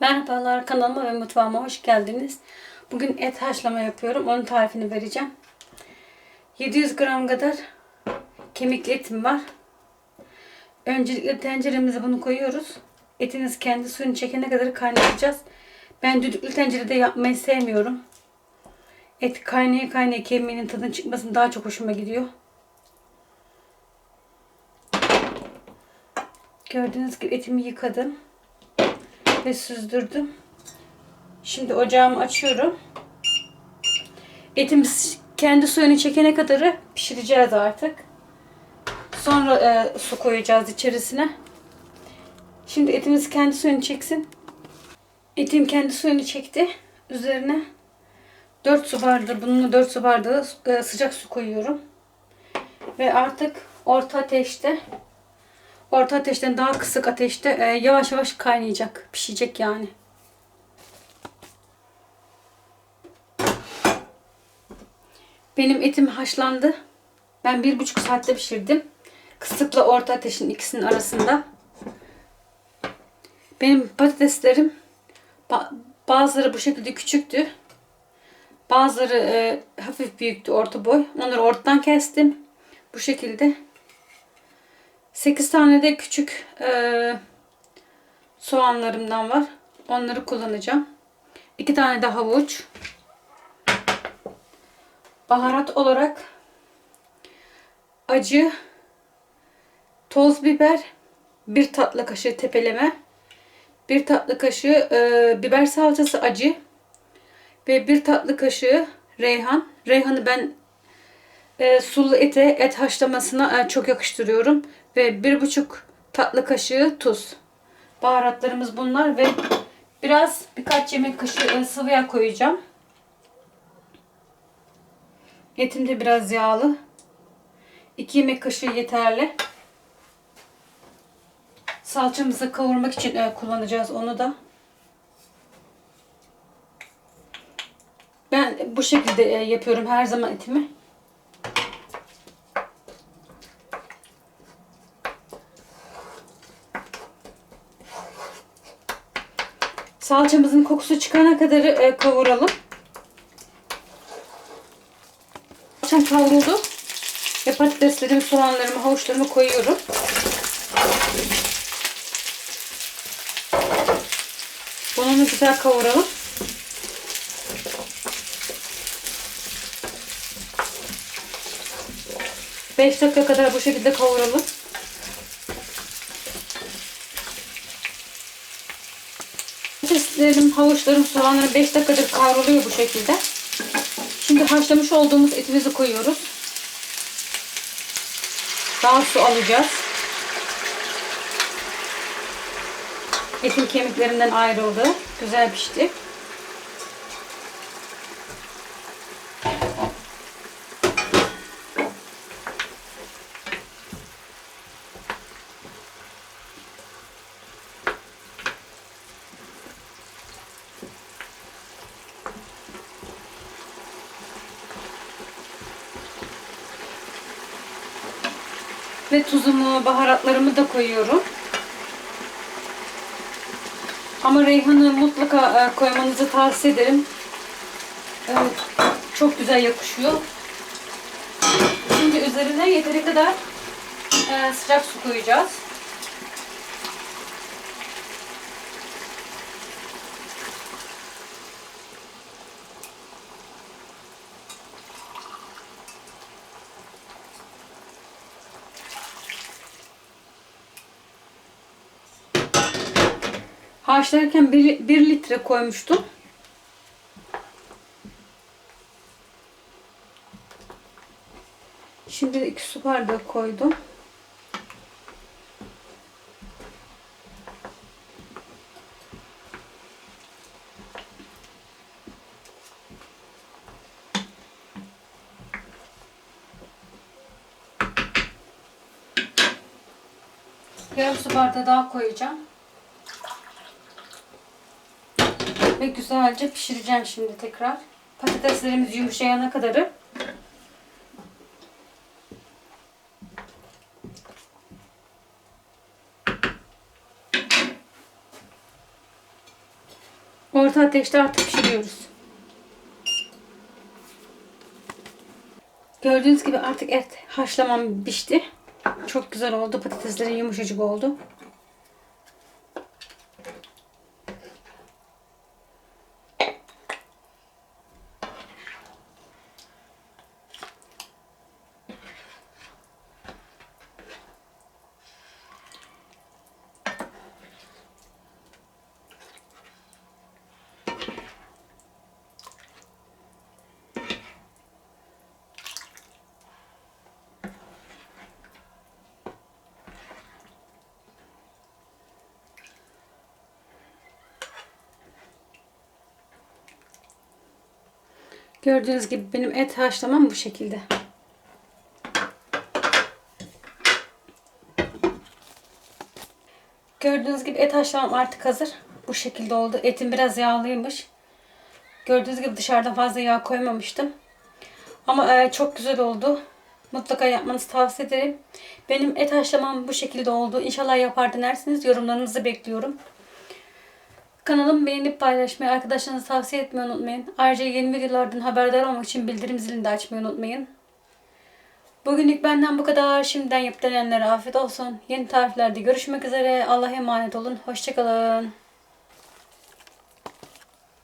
Merhabalar kanalıma ve mutfağıma hoş geldiniz. Bugün et haşlama yapıyorum. Onun tarifini vereceğim. 700 gram kadar kemikli etim var. Öncelikle tenceremize bunu koyuyoruz. Etiniz kendi suyunu çekene kadar kaynatacağız. Ben düdüklü tencerede yapmayı sevmiyorum. Et kaynaya kaynaya kemiğinin tadının çıkmasını daha çok hoşuma gidiyor. Gördüğünüz gibi etimi yıkadım ve süzdürdüm. Şimdi ocağımı açıyorum. Etimiz kendi suyunu çekene kadar pişireceğiz artık. Sonra e, su koyacağız içerisine. Şimdi etimiz kendi suyunu çeksin. Etim kendi suyunu çekti. Üzerine 4 su bardağı, bununla 4 su bardağı sıcak su koyuyorum. Ve artık orta ateşte Orta ateşten daha kısık ateşte e, yavaş yavaş kaynayacak. Pişecek yani. Benim etim haşlandı. Ben bir buçuk saatte pişirdim. Kısıkla orta ateşin ikisinin arasında. Benim patateslerim bazıları bu şekilde küçüktü. Bazıları e, hafif büyüktü orta boy. Onları ortadan kestim. Bu şekilde 8 tane de küçük e, soğanlarımdan var. Onları kullanacağım. 2 tane de havuç. Baharat olarak acı, toz biber, bir tatlı kaşığı tepeleme, bir tatlı kaşığı e, biber salçası acı ve bir tatlı kaşığı reyhan. Reyhanı ben e, sulu ete, et haşlamasına e, çok yakıştırıyorum. Ve bir buçuk tatlı kaşığı tuz. Baharatlarımız bunlar ve biraz birkaç yemek kaşığı e, sıvı yağ koyacağım. Etim de biraz yağlı. 2 yemek kaşığı yeterli. Salçamızı kavurmak için e, kullanacağız onu da. Ben bu şekilde e, yapıyorum her zaman etimi. Salçamızın kokusu çıkana kadar e, kavuralım. Salçam kavruldu. Ve patateslerimi, soğanlarımı, havuçlarımı koyuyorum. Bunu güzel kavuralım. Beş dakika kadar bu şekilde kavuralım. Patateslerim, havuçlarım, soğanlarım 5 dakikadır kavruluyor bu şekilde. Şimdi haşlamış olduğumuz etimizi koyuyoruz. Daha su alacağız. Etin kemiklerinden ayrıldı. Güzel pişti. Ve tuzumu, baharatlarımı da koyuyorum. Ama reyhanı mutlaka e, koymanızı tavsiye ederim. Evet, çok güzel yakışıyor. Şimdi üzerine yeteri kadar e, sıcak su koyacağız. Haşlarken 1 litre koymuştum. Şimdi 2 su bardağı koydum. Yarım su bardağı daha koyacağım. Ve güzelce pişireceğim şimdi tekrar. Patateslerimiz yumuşayana kadarı. Orta ateşte artık pişiriyoruz. Gördüğünüz gibi artık et haşlamam pişti. Çok güzel oldu. Patateslerin yumuşacık oldu. Gördüğünüz gibi benim et haşlamam bu şekilde. Gördüğünüz gibi et haşlamam artık hazır. Bu şekilde oldu. Etim biraz yağlıymış. Gördüğünüz gibi dışarıdan fazla yağ koymamıştım. Ama e, çok güzel oldu. Mutlaka yapmanızı tavsiye ederim. Benim et haşlamam bu şekilde oldu. İnşallah yapar denersiniz. Yorumlarınızı bekliyorum. Kanalımı beğenip paylaşmayı, arkadaşlarınıza tavsiye etmeyi unutmayın. Ayrıca yeni videolardan haberdar olmak için bildirim zilini de açmayı unutmayın. Bugünlük benden bu kadar. Şimdiden yapıp denenlere afiyet olsun. Yeni tariflerde görüşmek üzere. Allah'a emanet olun. Hoşçakalın.